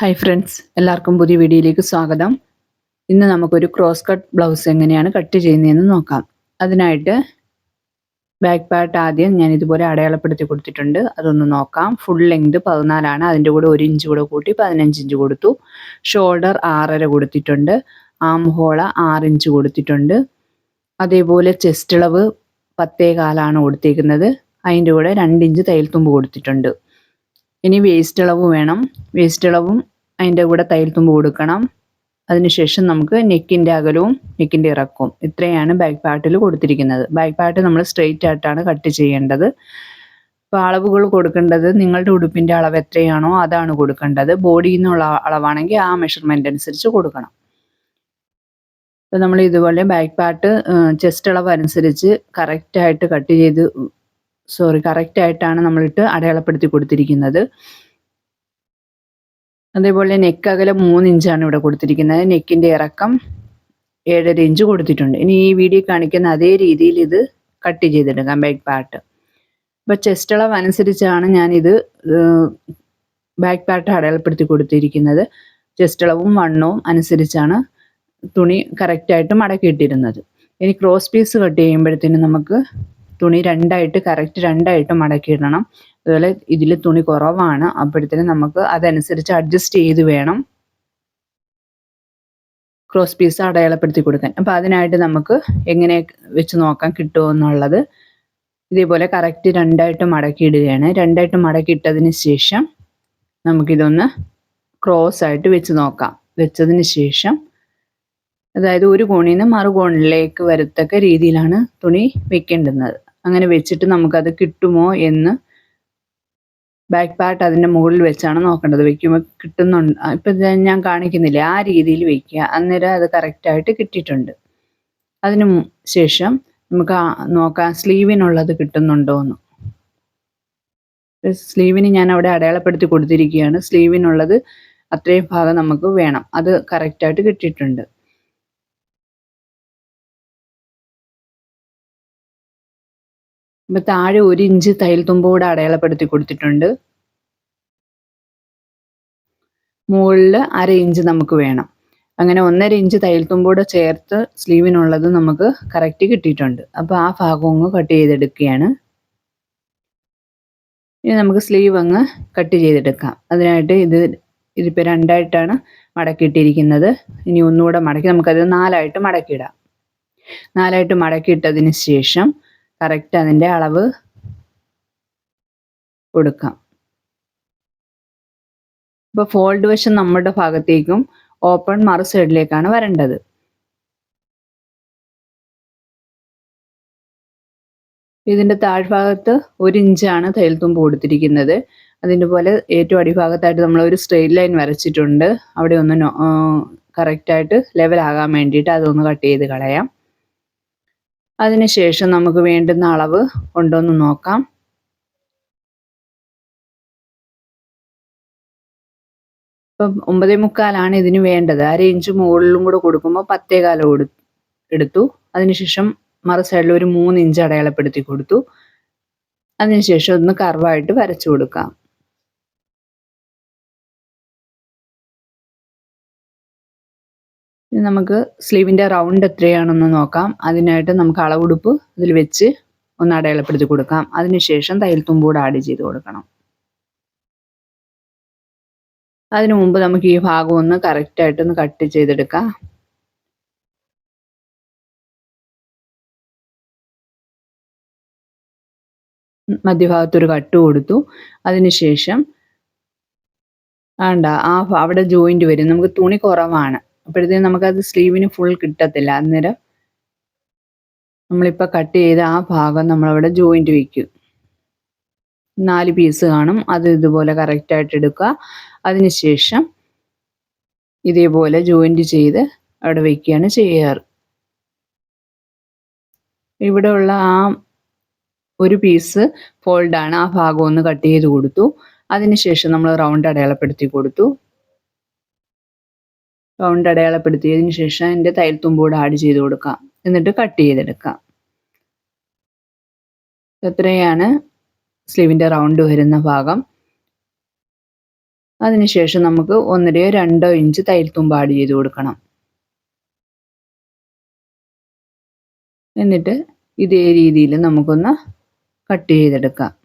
Hi friends എല്ലാവർക്കും പുതിയ വീഡിയോയിലേക്ക് സ്വാഗതം. ഇന്ന് നമുക്കൊരു ക്രോസ് കട്ട് ബ്ലൗസ് എങ്ങനെയാണ് കട്ട് ചെയ്യുന്നതെന്ന് നോക്കാം. അതിനായിട്ട് ബാക്ക് പാർട്ട് ആദ്യം ഞാൻ ഇതുപോലെ അടയാളപ്പെടുത്തി കൊടുത്തിട്ടുണ്ട്. അതൊന്ന് നോക്കാം. ഫുൾ ലെങ്ത് പതിനാലാണ്. അതിന്റെ കൂടെ ഒരു ഇഞ്ച് കൂടെ കൂട്ടി പതിനഞ്ച് ഇഞ്ച് കൊടുത്തു. ഷോൾഡർ ആറര കൊടുത്തിട്ടുണ്ട്. ആം ഹോള ആറ് ഇഞ്ച് കൊടുത്തിട്ടുണ്ട്. അതേപോലെ ചെസ്റ്റ് ഇളവ് പത്തേ കാലാണ് കൊടുത്തേക്കുന്നത്. അതിന്റെ കൂടെ രണ്ട് ഇഞ്ച് തയ്യൽ തുമ്പ് കൊടുത്തിട്ടുണ്ട്. ഇനി വേസ്റ്റ് ഇളവ് വേണം. വേസ്റ്റ് ഇളവും അതിന്റെ കൂടെ തയ്യൽ തുമ്പ് കൊടുക്കണം. അതിനുശേഷം നമുക്ക് നെക്കിന്റെ അകലവും നെക്കിന്റെ ഇറക്കവും ഇത്രയാണ് ബാക്ക് പാർട്ടിൽ കൊടുത്തിരിക്കുന്നത്. ബാക്ക് പാർട്ട് നമ്മൾ സ്ട്രെയിറ്റ് ആയിട്ടാണ് കട്ട് ചെയ്യേണ്ടത്. അപ്പോൾ അളവുകൾ കൊടുക്കേണ്ടത് നിങ്ങളുടെ ഉടുപ്പിന്റെ അളവ് എത്രയാണോ അതാണ് കൊടുക്കേണ്ടത്. ബോഡിയിൽ നിന്നുള്ള അളവാണെങ്കിൽ ആ മെഷർമെന്റ് അനുസരിച്ച് കൊടുക്കണം. അപ്പോൾ നമ്മൾ ഇതുപോലെ ബാക്ക് പാർട്ട് ചെസ്റ്റ് അളവ് അനുസരിച്ച് കറക്റ്റായിട്ട് കട്ട് ചെയ്ത് സോറി കറക്റ്റായിട്ടാണ് നമ്മളിട്ട് അടയാളപ്പെടുത്തി കൊടുത്തിരിക്കുന്നത്. അതേപോലെ നെക്ക് അകലം മൂന്ന് ഇഞ്ചാണ് ഇവിടെ കൊടുത്തിരിക്കുന്നത്. നെക്കിന്റെ ഇറക്കം ഏഴര ഇഞ്ച് കൊടുത്തിട്ടുണ്ട്. ഇനി ഈ വീഡിയോ കാണിക്കുന്ന അതേ രീതിയിൽ ഇത് കട്ട് ചെയ്തെടുക്കാം ബാക്ക് പാർട്ട് അപ്പോൾ ചെസ്റ്റ് അളവ് അനുസരിച്ചാണ് ഞാനിത് ബാക്ക് പാർട്ട് അടയാളപ്പെടുത്തി കൊടുത്തിരിക്കുന്നത്. ചെസ്റ്റ് അളവും വണ്ണവും അനുസരിച്ചാണ് തുണി കറക്റ്റായിട്ട് മടക്കിയിട്ടിരുന്നത്. ഇനി ക്രോസ് പീസ് കട്ട് ചെയ്യുമ്പോഴത്തേനും നമുക്ക് തുണി രണ്ടായിട്ട് കറക്റ്റ് രണ്ടായിട്ട് മടക്കിയിടണം. അതുപോലെ ഇതിൽ തുണി കുറവാണ്. അപ്പോഴത്തേനും നമുക്ക് അതനുസരിച്ച് അഡ്ജസ്റ്റ് ചെയ്ത് വേണം ക്രോസ് പീസ് അടയാളപ്പെടുത്തി കൊടുക്കാൻ. അപ്പോൾ അതിനായിട്ട് നമുക്ക് എങ്ങനെ വെച്ച് നോക്കാൻ കിട്ടുമോ എന്നുള്ളത് ഇതേപോലെ കറക്റ്റ് രണ്ടായിട്ട് മടക്കിയിടുകയാണ്. രണ്ടായിട്ട് മടക്കിയിട്ടതിന് ശേഷം നമുക്കിതൊന്ന് ക്രോസ് ആയിട്ട് വെച്ച് നോക്കാം. വെച്ചതിന് ശേഷം അതായത് ഒരു കോണിൽ നിന്ന് മറുകോണിലേക്ക് വരത്തക്ക രീതിയിലാണ് തുണി വെക്കേണ്ടുന്നത്. അങ്ങനെ വെച്ചിട്ട് നമുക്കത് കിട്ടുമോ എന്ന് ബാക്ക് പാർട്ട് അതിന്റെ മുകളിൽ വെച്ചാണ് നോക്കേണ്ടത്. വെക്കുമ്പോൾ കിട്ടുന്നുണ്ട്. ഇപ്പം ഞാൻ കാണിക്കുന്നില്ല? ആ രീതിയിൽ വെക്കുക. അന്നേരം അത് കറക്റ്റായിട്ട് കിട്ടിയിട്ടുണ്ട്. അതിന് ശേഷം നമുക്ക് നോക്കാം. സ്ലീവിനുള്ളത് കിട്ടുന്നുണ്ടോ എന്ന്. സ്ലീവിന് ഞാൻ അവിടെ അടയാളപ്പെടുത്തി കൊടുത്തിരിക്കുകയാണ്. സ്ലീവിനുള്ളത് അത്രയും ഭാഗം നമുക്ക് വേണം. അത് കറക്റ്റായിട്ട് കിട്ടിയിട്ടുണ്ട്. ഇപ്പം താഴെ ഒരു ഇഞ്ച് തയ്യൽ തുമ്പോടെ അടയാളപ്പെടുത്തി കൊടുത്തിട്ടുണ്ട്. മുകളിൽ അര ഇഞ്ച് നമുക്ക് വേണം. അങ്ങനെ ഒന്നര ഇഞ്ച് തയ്യൽ തുമ്പോടെ ചേർത്ത് സ്ലീവിനുള്ളത് നമുക്ക് കറക്റ്റ് കിട്ടിയിട്ടുണ്ട്. അപ്പോൾ ആ ഭാഗം അങ്ങ് കട്ട് ചെയ്തെടുക്കുകയാണ്. ഇനി നമുക്ക് സ്ലീവ് അങ്ങ് കട്ട് ചെയ്തെടുക്കാം. അതിനായിട്ട് ഇത് ഇതിപ്പോൾ രണ്ടായിട്ടാണ് മടക്കിയിട്ടിരിക്കുന്നത്. ഇനി ഒന്നുകൂടെ മടക്കി നമുക്കത് നാലായിട്ട് മടക്കിയിടാം. നാലായിട്ട് മടക്കിയിട്ടതിന് ശേഷം കറക്റ്റ് അതിന്റെ അളവ് കൊടുക്കാം. ഇപ്പോൾ ഫോൾഡ് വശം നമ്മുടെ ഭാഗത്തേക്കും ഓപ്പൺ മറു സൈഡിലേക്കാണ് വരേണ്ടത്. ഇതിന്റെ താഴ്ഭാഗത്ത് ഒരു ഇഞ്ചാണ് തയ്യൽത്തുമ്പ് കൊടുത്തിരിക്കുന്നത്. അതിന്റെ പോലെ ഏറ്റവും അടിഭാഗത്തായിട്ട് നമ്മൾ ഒരു സ്ട്രെയിറ്റ് ലൈൻ വരച്ചിട്ടുണ്ട്. അവിടെ ഒന്ന് കറക്റ്റായിട്ട് ലെവലാകാൻ വേണ്ടിയിട്ട് അതൊന്ന് കട്ട് ചെയ്ത് കളയാം. അതിനുശേഷം നമുക്ക് വേണ്ടുന്ന അളവ് കൊണ്ടൊന്ന് നോക്കാം. ഇപ്പം ഒമ്പതേ മുക്കാലാണ് ഇതിന് വേണ്ടത്. അര ഇഞ്ച് മുകളിലും കൂടെ കൊടുക്കുമ്പോൾ പത്തേകാലം കൊടു എടുത്തു. അതിനുശേഷം മറു സൈഡിൽ ഒരു മൂന്ന് ഇഞ്ച് അടയാളപ്പെടുത്തി കൊടുത്തു. അതിനുശേഷം ഒന്ന് കർവായിട്ട് വരച്ചു കൊടുക്കാം. ഇനി നമുക്ക് സ്ലീവിന്റെ റൗണ്ട് എത്രയാണെന്ന് നോക്കാം. അതിനായിട്ട് നമുക്ക് അളവുടുപ്പ് ഇതിൽ വെച്ച് ഒന്ന് അടയാളപ്പെടുത്തി കൊടുക്കാം. അതിനുശേഷം തയ്യൽ തുമ്പൂടെ ആഡ് ചെയ്ത് കൊടുക്കണം. അതിനു മുമ്പ് നമുക്ക് ഈ ഭാഗം ഒന്ന് കറക്റ്റായിട്ടൊന്ന് കട്ട് ചെയ്തെടുക്കാം. മധ്യഭാഗത്തൊരു കട്ട് കൊടുത്തു. അതിനുശേഷം വേണ്ട ആ അവിടെ ജോയിന്റ് വരും. നമുക്ക് തുണി കുറവാണ്. അപ്പോഴത്തേക്കും നമുക്കത് സ്ലീവിന് ഫുൾ കിട്ടത്തില്ല. അന്നേരം നമ്മളിപ്പോൾ കട്ട് ചെയ്ത ആ ഭാഗം നമ്മളവിടെ ജോയിന്റ് വയ്ക്കും നാല് പീസ് കാണും. അത് ഇതുപോലെ കറക്റ്റായിട്ട് എടുക്കുക. അതിനുശേഷം ഇതേപോലെ ജോയിന്റ് ചെയ്ത് അവിടെ വയ്ക്കുകയാണ് ചെയ്യാറ്. ഇവിടെ ഉള്ള ആ ഒരു പീസ് ഫോൾഡാണ് ആ ഭാഗം ഒന്ന് കട്ട് ചെയ്ത് കൊടുത്തു. അതിനുശേഷം നമ്മൾ റൗണ്ട് അടയാളപ്പെടുത്തി കൊടുത്തു. റൗണ്ട് അടയാളപ്പെടുത്തിയതിന് ശേഷം അതിന്റെ തയ്യൽ തുമ്പൂടെ ആഡ് ചെയ്ത് കൊടുക്കാം. എന്നിട്ട് കട്ട് ചെയ്തെടുക്കാം. എത്രയാണ് സ്ലീവിന്റെ റൗണ്ട് വരുന്ന ഭാഗം. അതിനുശേഷം നമുക്ക് ഒന്നരയോ രണ്ടോ ഇഞ്ച് തയ്യൽ തുമ്പ് ആഡ് ചെയ്ത് കൊടുക്കണം. എന്നിട്ട് ഇതേ രീതിയിൽ നമുക്കൊന്ന് കട്ട് ചെയ്തെടുക്കാം.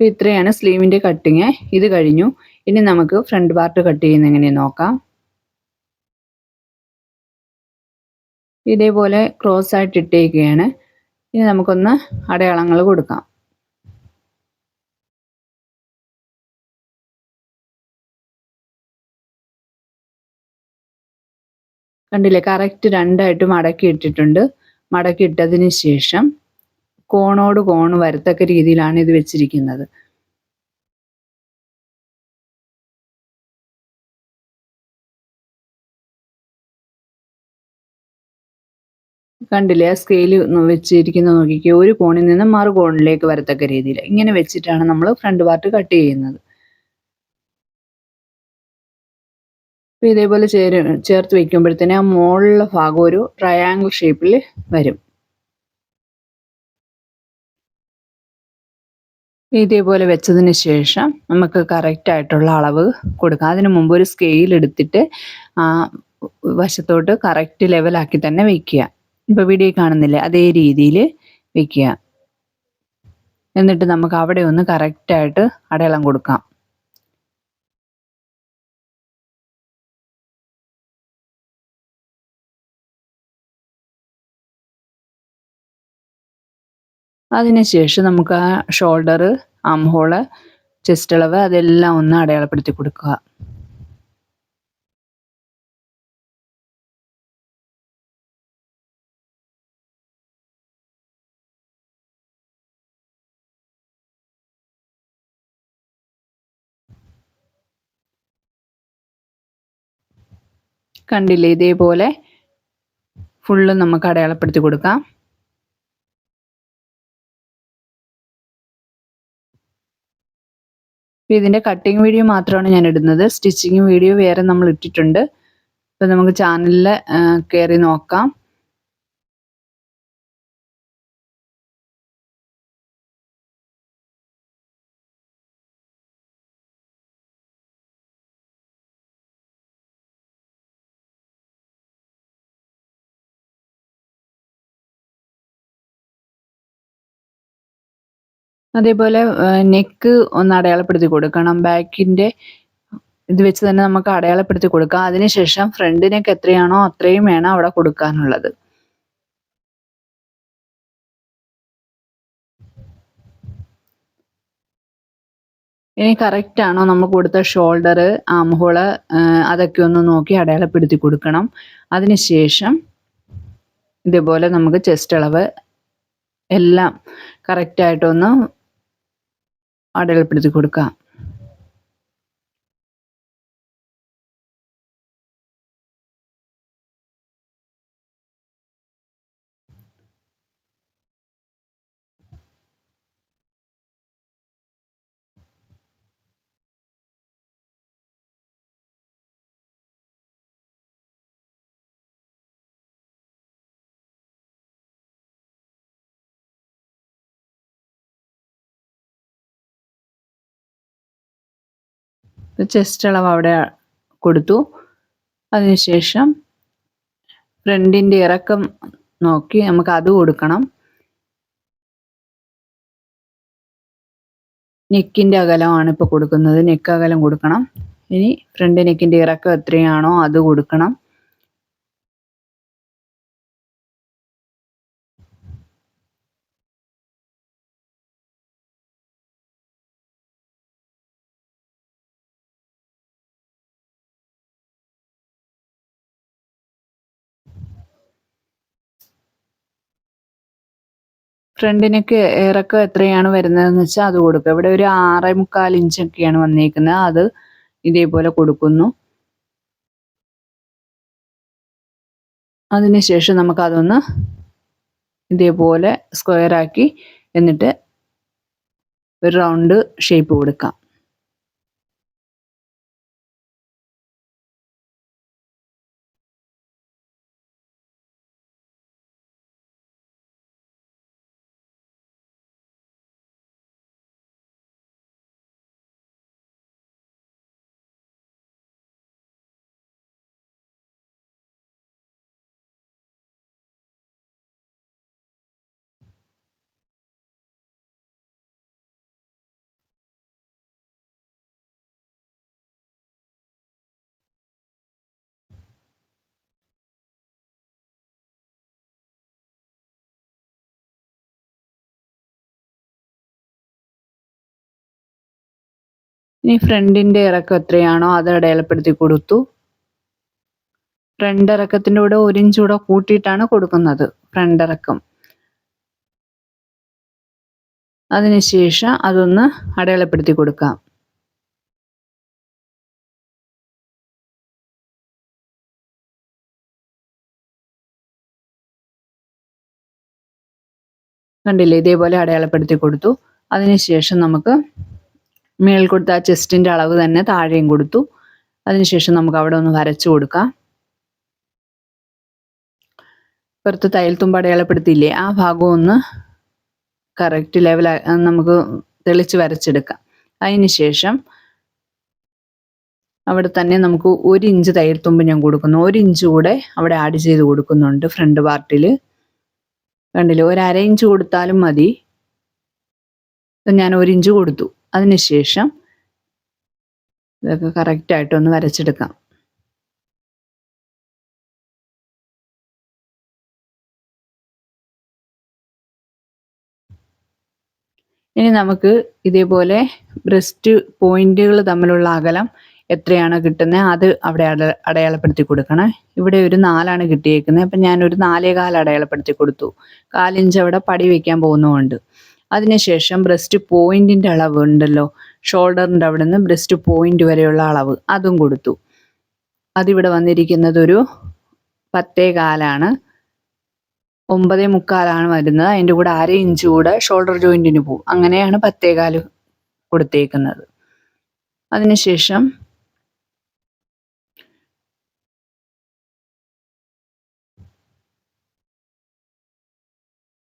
അപ്പോൾ ഇത്രയാണ് സ്ലീവിന്റെ കട്ടിങ്. ഇത് കഴിഞ്ഞു. ഇനി നമുക്ക് ഫ്രണ്ട് പാർട്ട് കട്ട് ചെയ്യുന്ന എങ്ങനെയാണ് നോക്കാം. ഇതേപോലെ ക്രോസ് ആയിട്ട് ഇട്ടേക്കുകയാണ്. ഇനി നമുക്കൊന്ന് അടയാളങ്ങൾ കൊടുക്കാം. കണ്ടില്ലേ? കറക്റ്റ് രണ്ടായിട്ട് മടക്കി ഇട്ടിട്ടുണ്ട്. മടക്കി ഇട്ടതിന് ശേഷം കോണോട് കോൺ വരത്തക്ക രീതിയിലാണ് ഇത് വെച്ചിരിക്കുന്നത്. കണ്ടില്ലേ? ആ സ്കെയിൽ വെച്ചിരിക്കുന്നത് നോക്കിക്കേ. ഒരു കോണിൽ നിന്ന് മറു കോണിലേക്ക് വരത്തക്ക രീതിയിൽ. ഇങ്ങനെ വെച്ചിട്ടാണ് നമ്മൾ ഫ്രണ്ട് പാർട്ട് കട്ട് ചെയ്യുന്നത്. ഇതേപോലെ ചേർ ചേർത്ത് വെക്കുമ്പോഴത്തേന് ആ മുകളിലെ ഭാഗം ഒരു ട്രയാങ്കിൾ ഷേപ്പിൽ വരും. ഇതേപോലെ വെച്ചതിന് ശേഷം നമുക്ക് കറക്റ്റ് ആയിട്ടുള്ള അളവ് കൊടുക്കാം. അതിന് മുമ്പ് ഒരു സ്കെയിൽ എടുത്തിട്ട് ആ വശത്തോട്ട് കറക്റ്റ് ലെവലാക്കി തന്നെ വെക്കുക. ഇപ്പോൾ വീഡിയോ കാണുന്നില്ലേ? അതേ രീതിയിൽ വെക്കുക. എന്നിട്ട് നമുക്ക് അവിടെ ഒന്ന് കറക്റ്റായിട്ട് അടയാളം കൊടുക്കാം. അതിനുശേഷം നമുക്ക് ആ ഷോൾഡർ ആം ചെസ്റ്റ് അളവ് അതെല്ലാം ഒന്ന് അടയാളപ്പെടുത്തി കൊടുക്കുക. കണ്ടില്ലേ ഇതേപോലെ ഫുള്ള് നമുക്ക് അടയാളപ്പെടുത്തി കൊടുക്കാം. ഇതിന്റെ കട്ടിങ് വീഡിയോ മാത്രമാണ് ഞാൻ ഇടുന്നത്. സ്റ്റിച്ചിങ് വീഡിയോ വേറെ നമ്മൾ ഇട്ടിട്ടുണ്ട്. അപ്പോൾ നമുക്ക് ചാനലിൽ കയറി നോക്കാം. അതേപോലെ നെക്ക് ഒന്ന് അടയാളപ്പെടുത്തി കൊടുക്കണം. ബാക്കിന്റെ ഇത് വെച്ച് തന്നെ നമുക്ക് അടയാളപ്പെടുത്തി കൊടുക്കാം. അതിനുശേഷം ഫ്രണ്ട് എത്രയാണോ അത്രയും വേണം അവിടെ കൊടുക്കാനുള്ളത്. ഇനി കറക്റ്റ് ആണോ നമ്മൾ കൊടുത്ത ഷോൾഡർ ആംഹോൾ അതൊക്കെ ഒന്ന് നോക്കി അടയാളപ്പെടുത്തി കൊടുക്കണം. അതിനുശേഷം ഇതേപോലെ നമുക്ക് ചെസ്റ്റ് അളവ് എല്ലാം കറക്റ്റായിട്ടൊന്ന് അടയാളപ്പെടുത്തി കൊടുക്കാം ചെസ്റ്റ് അളവ് അവിടെ കൊടുത്തു. അതിനുശേഷം ഫ്രണ്ടിന്റെ ഇറക്കം നോക്കി നമുക്ക് അത് കൊടുക്കണം. നെക്കിന്റെ അകലമാണ് ഇപ്പോൾ കൊടുക്കുന്നത്. നെക്ക് അകലം കൊടുക്കണം. ഇനി ഫ്രണ്ട് നെക്കിന്റെ ഇറക്കം എത്രയാണോ അത് കൊടുക്കണം. ഫ്രണ്ടിനൊക്കെ ഇറക്കം എത്രയാണ് വരുന്നതെന്ന് വെച്ചാൽ അത് കൊടുക്കുക ഇവിടെ ഒരു ആറേ മുക്കാൽ ഇഞ്ചൊക്കെയാണ് വന്നിരിക്കുന്നത് അത് ഇതേപോലെ കൊടുക്കുന്നു. അതിനുശേഷം നമുക്കതൊന്ന് ഇതേപോലെ സ്ക്വയറാക്കി എന്നിട്ട് ഒരു റൗണ്ട് ഷേപ്പ് കൊടുക്കാം. ഇനി ഫ്രണ്ടിന്റെ ഇറക്കം എത്രയാണോ അത് അടയാളപ്പെടുത്തി കൊടുത്തു. ഫ്രണ്ട് ഇറക്കത്തിന്റെ കൂടെ ഒരു ഇഞ്ച് കൂടെ കൂട്ടിയിട്ടാണ് കൊടുക്കുന്നത് ഫ്രണ്ട് ഇറക്കം. അതിനുശേഷം അതൊന്ന് അടയാളപ്പെടുത്തി കൊടുക്കാം. കണ്ടില്ലേ ഇതേപോലെ അടയാളപ്പെടുത്തി കൊടുത്തു. അതിനുശേഷം നമുക്ക് മേൽ കൊടുത്ത ആ ചെസ്റ്റിന്റെ അളവ് തന്നെ താഴെയും കൊടുത്തു. അതിനുശേഷം നമുക്ക് അവിടെ ഒന്ന് വരച്ചു കൊടുക്കാം. പുറത്ത് തയ്യൽ തുമ്പ് അടയാളപ്പെടുത്തിയില്ലേ ആ ഭാഗം ഒന്ന് കറക്റ്റ് ലെവൽ നമുക്ക് തെളിച്ച് വരച്ചെടുക്കാം. അതിന് ശേഷം അവിടെ തന്നെ നമുക്ക് ഒരു ഇഞ്ച് തയ്യൽ തുമ്പ് ഞാൻ കൊടുക്കുന്നു. ഒരു ഇഞ്ച് കൂടെ അവിടെ ആഡ് ചെയ്ത് കൊടുക്കുന്നുണ്ട് ഫ്രണ്ട് പാർട്ടിൽ കണ്ടില്ലേ? ഒരു അര ഇഞ്ച് കൊടുത്താലും മതി. ഞാൻ ഒരു ഇഞ്ച് കൊടുത്തു. അതിനുശേഷം ഇതൊക്കെ കറക്റ്റായിട്ടൊന്ന് വരച്ചെടുക്കാം. ഇനി നമുക്ക് ഇതേപോലെ ബ്രസ്റ്റ് പോയിന്റുകൾ തമ്മിലുള്ള അകലം എത്രയാണ് കിട്ടുന്നത് അത് അവിടെ അടയാളപ്പെടുത്തി കൊടുക്കണം. ഇവിടെ ഒരു നാലാണ് കിട്ടിയേക്കുന്നത്. അപ്പം ഞാനൊരു നാലേ കാൽ അടയാളപ്പെടുത്തി കൊടുത്തു. കാലിഞ്ച് അവിടെ പടി വയ്ക്കാൻ പോകുന്നതുകൊണ്ട്. അതിനുശേഷം ബ്രസ്റ്റ് പോയിന്റിന്റെ അളവ് ഉണ്ടല്ലോ ഷോൾഡറിന്റെ അവിടെ നിന്ന് ബ്രസ്റ്റ് പോയിന്റ് വരെയുള്ള അളവ് അതും കൊടുത്തു. അതിവിടെ വന്നിരിക്കുന്നത് ഒരു പത്തേ കാലാണ്. ഒമ്പതേ മുക്കാലാണ് വരുന്നത്. അതിന്റെ കൂടെ അര ഇഞ്ച് കൂടെ ഷോൾഡർ ജോയിന്റിന് പോകും. അങ്ങനെയാണ് പത്തേകാൽ കൊടുത്തേക്കുന്നത്. അതിനുശേഷം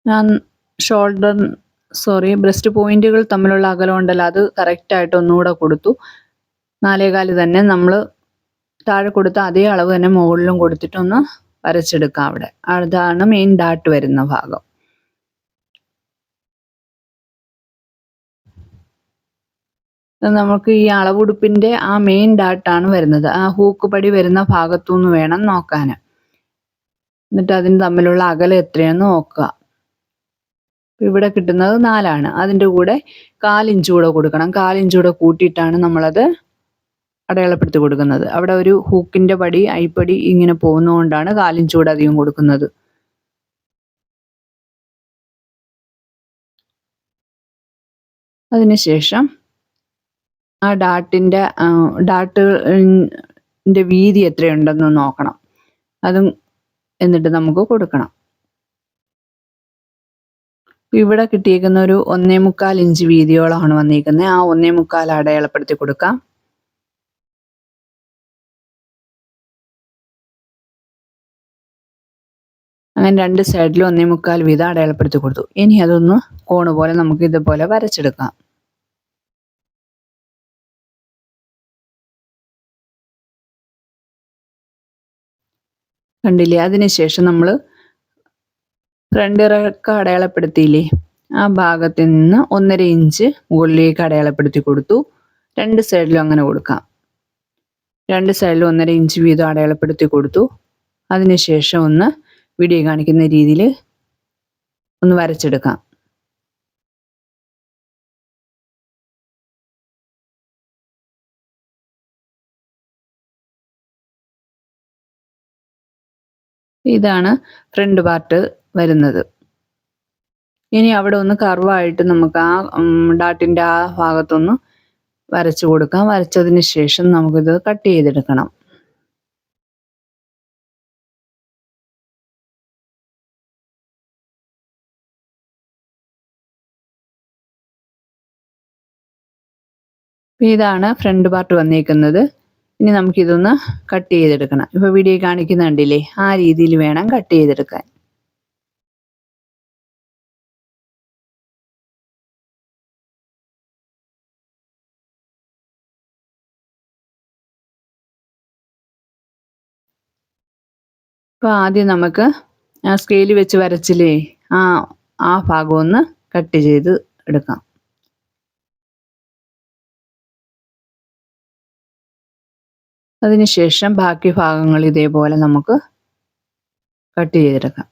ഞാൻ ഷോൾഡർ സോറി ബ്രസ്റ്റ് പോയിന്റുകൾ തമ്മിലുള്ള അകലം ഉണ്ടല്ലോ അത് കറക്റ്റായിട്ട് ഒന്നുകൂടെ കൊടുത്തു. നാലേകാൽ തന്നെ നമ്മൾ താഴെ കൊടുത്ത അതേ അളവ് തന്നെ മുകളിലും കൊടുത്തിട്ടൊന്ന് വരച്ചെടുക്കാം അവിടെ. അതാണ് മെയിൻ ഡാട്ട് വരുന്ന ഭാഗം. നമുക്ക് ഈ അളവുടുപ്പിന്റെ ആ മെയിൻ ഡാട്ടാണ് വരുന്നത്. ആ ഹൂക്ക് പടി വരുന്ന ഭാഗത്തു നിന്ന് വേണം നോക്കാൻ എന്നിട്ട് അതിന് തമ്മിലുള്ള അകലം എത്രയാണെന്ന് നോക്കുക. ഇവിടെ കിട്ടുന്നത് നാലാണ്. അതിന്റെ കൂടെ കാലിഞ്ച് കൂടെ കൊടുക്കണം. കാലിഞ്ച് കൂടെ കൂട്ടിയിട്ടാണ് നമ്മളത് അടയാളപ്പെടുത്തി കൊടുക്കുന്നത്. അവിടെ ഒരു ഹൂക്കിന്റെ പടി അയ്പടി ഇങ്ങനെ പോകുന്നതുകൊണ്ടാണ് കാലിഞ്ച് കൂടെ അധികം കൊടുക്കുന്നത്. അതിനുശേഷം ആ ഡാട്ടിന്റെ ഡാട്ടിന്റെ വീതി എത്രയുണ്ടെന്ന് നോക്കണം. അതും എന്നിട്ട് നമുക്ക് കൊടുക്കണം. ഇവിടെ കിട്ടിയിരിക്കുന്ന ഒരു ഒന്നേ മുക്കാൽ ഇഞ്ച് വീതിയോളമാണ് വന്നിരിക്കുന്നത് ആ ഒന്നേ മുക്കാൽ അടയാളപ്പെടുത്തി കൊടുക്കാം. അങ്ങനെ രണ്ട് സൈഡിലും ഒന്നേ മുക്കാൽ വീതം അടയാളപ്പെടുത്തി കൊടുത്തു. ഇനി അതൊന്ന് കോണ് പോലെ നമുക്ക് ഇതുപോലെ വരച്ചെടുക്കാം. കണ്ടില്ലേ? അതിനുശേഷം നമ്മൾ ഫ്രണ്ട് ഇറക്കം അടയാളപ്പെടുത്തിയില്ലേ? ആ ഭാഗത്ത് നിന്ന് ഒന്നര ഇഞ്ച് മുകളിലേക്ക് അടയാളപ്പെടുത്തി കൊടുത്തു. രണ്ട് സൈഡിലും അങ്ങനെ കൊടുക്കാം. രണ്ട് സൈഡിലും ഒന്നര ഇഞ്ച് വീതം അടയാളപ്പെടുത്തി കൊടുത്തു. അതിനുശേഷം ഒന്ന് വീഡിയോ കാണിക്കുന്ന രീതിയിൽ ഒന്ന് വരച്ചെടുക്കാം. ഇതാണ് ഫ്രണ്ട് പാർട്ട്. വരുന്നത്. ഇനി അവിടെ ഒന്ന് കർവായിട്ട് നമുക്ക് ആ ഡാട്ടിന്റെ ആ ഭാഗത്തൊന്ന് വരച്ചു കൊടുക്കാം. വരച്ചതിന് ശേഷം നമുക്കിത് കട്ട് ചെയ്തെടുക്കണം. ഇതാണ് ഫ്രണ്ട് പാർട്ട് വന്നിരിക്കുന്നത് ഇനി നമുക്കിതൊന്ന് കട്ട് ചെയ്തെടുക്കണം. ഇപ്പോൾ വീഡിയോ കാണിക്കുന്നുണ്ടില്ലേ? ആ രീതിയിൽ വേണം കട്ട് ചെയ്തെടുക്കാൻ. അപ്പോൾ ആദ്യം നമുക്ക് ആ സ്കെയിൽ വെച്ച് വരച്ചില്ലേ ആ ആ ഭാഗം ഒന്ന് കട്ട് ചെയ്ത് എടുക്കാം. അതിനുശേഷം ബാക്കി ഭാഗങ്ങൾ ഇതേപോലെ നമുക്ക് കട്ട് ചെയ്തെടുക്കാം.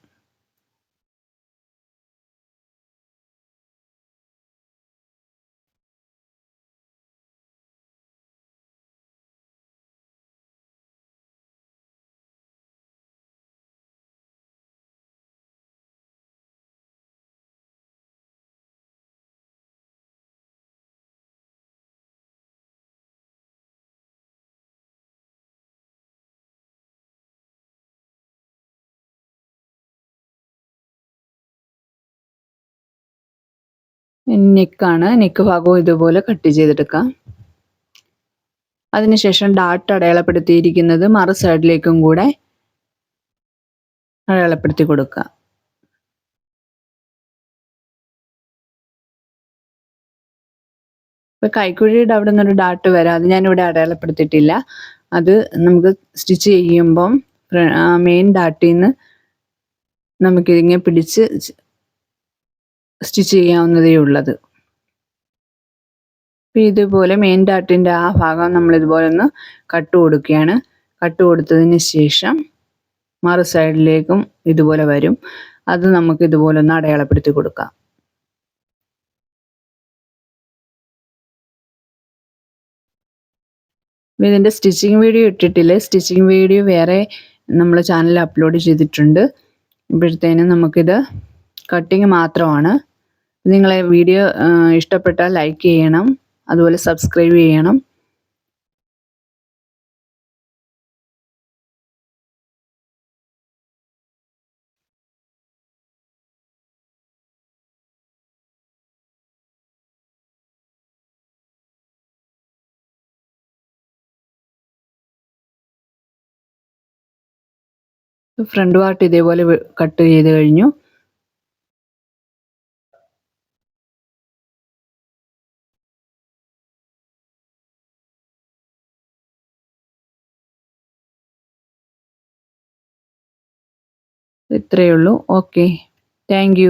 നെക്കാണ്. നെക്ക് ഭാഗവും ഇതുപോലെ കട്ട് ചെയ്തെടുക്കാം. അതിനുശേഷം ഡാട്ട് അടയാളപ്പെടുത്തിയിരിക്കുന്നത് മറു സൈഡിലേക്കും കൂടെ അടയാളപ്പെടുത്തി കൊടുക്കുക. ഇപ്പൊ കൈക്കുഴിയുടെ അവിടെ നിന്നൊരു ഡാട്ട് വരാം. അത് ഞാനിവിടെ അടയാളപ്പെടുത്തിയിട്ടില്ല. അത് നമുക്ക് സ്റ്റിച്ച് ചെയ്യുമ്പം മെയിൻ ഡാട്ടിൽ നിന്ന് നമുക്കിതിങ്ങനെ പിടിച്ച് സ്റ്റിച്ച് ചെയ്യാവുന്നതേ ഉള്ളത് ഇതുപോലെ മെയിൻ ഡാട്ടിന്റെ ആ ഭാഗം നമ്മൾ ഇതുപോലെ ഒന്ന് കട്ട് കൊടുക്കുകയാണ് കട്ട് കൊടുത്തതിന് ശേഷം മറു സൈഡിലേക്കും ഇതുപോലെ വരും. അത് നമുക്ക് ഇതുപോലെ ഒന്ന് അടയാളപ്പെടുത്തി കൊടുക്കാം. ഇതിന്റെ സ്റ്റിച്ചിങ് വീഡിയോ ഇട്ടിട്ടില്ല. സ്റ്റിച്ചിങ് വീഡിയോ വേറെ നമ്മൾ ചാനലിൽ അപ്ലോഡ് ചെയ്തിട്ടുണ്ട്. ഇപ്പോഴത്തേനും നമുക്കിത് കട്ടിങ് മാത്രമാണ്. നിങ്ങളെ വീഡിയോ ഇഷ്ടപ്പെട്ടാൽ ലൈക്ക് ചെയ്യണം. അതുപോലെ സബ്സ്ക്രൈബ് ചെയ്യണം. ഫ്രണ്ട് പാർട്ട് ഇതേപോലെ കട്ട് ചെയ്ത് കഴിഞ്ഞു. ഇത്രയേ ഉള്ളൂ. Okay thank